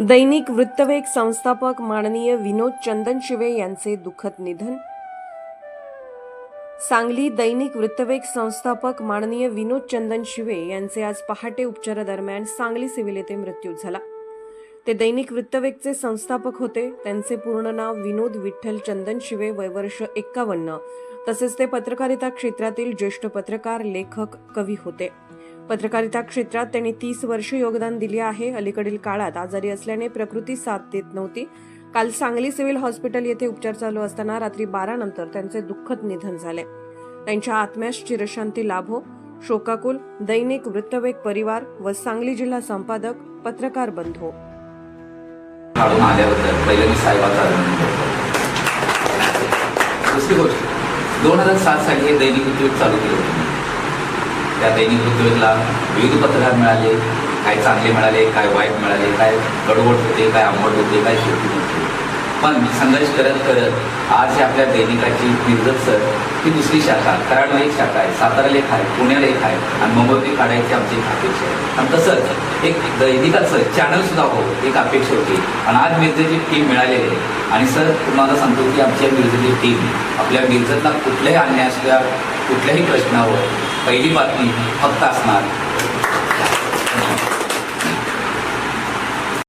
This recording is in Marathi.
दैनिक वृत्तवेग संस्थापक माननीय विनोद चंदन शिवे यांचे दुःखद निधन. सांगली दैनिक वृत्तवेग संस्थापक माननीय विनोद चंदन शिवे यांचे आज पहाटे उपचारादरम्यान सांगली सिव्हिल येथे मृत्यू झाला. ते दैनिक वृत्तवेगचे संस्थापक होते. त्यांचे पूर्ण नाव विनोद विठ्ठल चंदन शिवे वयवर्ष एक्कावन्न. तसेच ते पत्रकारिता क्षेत्रातील ज्येष्ठ पत्रकार लेखक कवी होते. पत्रकारिता क्षेत्रात त्यांनी तीस वर्ष योगदान दिले आहे. अलीकडील काळात आजारी असल्याने प्रकृती साथ देत नव्हती. काल सांगली सिव्हिल हॉस्पिटल येथे उपचार चालू असताना रात्री बारा नंतर त्यांचे दुःखद निधन झाले. त्यांच्या आत्म्यास चिरशांती लाभो. शोकाकुल दैनिक वृत्तवेग परिवार व सांगली जिल्हा संपादक पत्रकार बंधू. काढून आल्याबद्दल पहिलं मी साहेबाचा अभिनंदन करतो. दुसरी गोष्ट दोन हजार सात साली हे दैनिक उद्योग चालू केले होते. त्या दैनिक उद्योगला विविध पत्रकार मिळाले काय चांगले मिळाले काय वाईट मिळाले काय गडबड होते काय आंबट होते काय शेती होते. पण संघर्ष करत करत आज ही आपल्या दैनिकाची निर्गत सर ही दुसरी शाखा कराडला एक शाखा आहे साताराला एक आहे पुण्याला एक आहे आणि मुंबईत काढायची आमची एक अपेक्षा आहे. आणि तसंच एक दैनिकाचं चॅनल सुद्धा हो एक अपेक्षा होती. आणि आज मिरजेची टीम मिळालेली आहे. आणि सर तुम्हाला सांगतो की आमच्या मिरजेची टीम आपल्या मिरजेतला कुठल्याही अन्याय असल्या कुठल्याही प्रश्नावर पहिली बातमी फक्त असणार.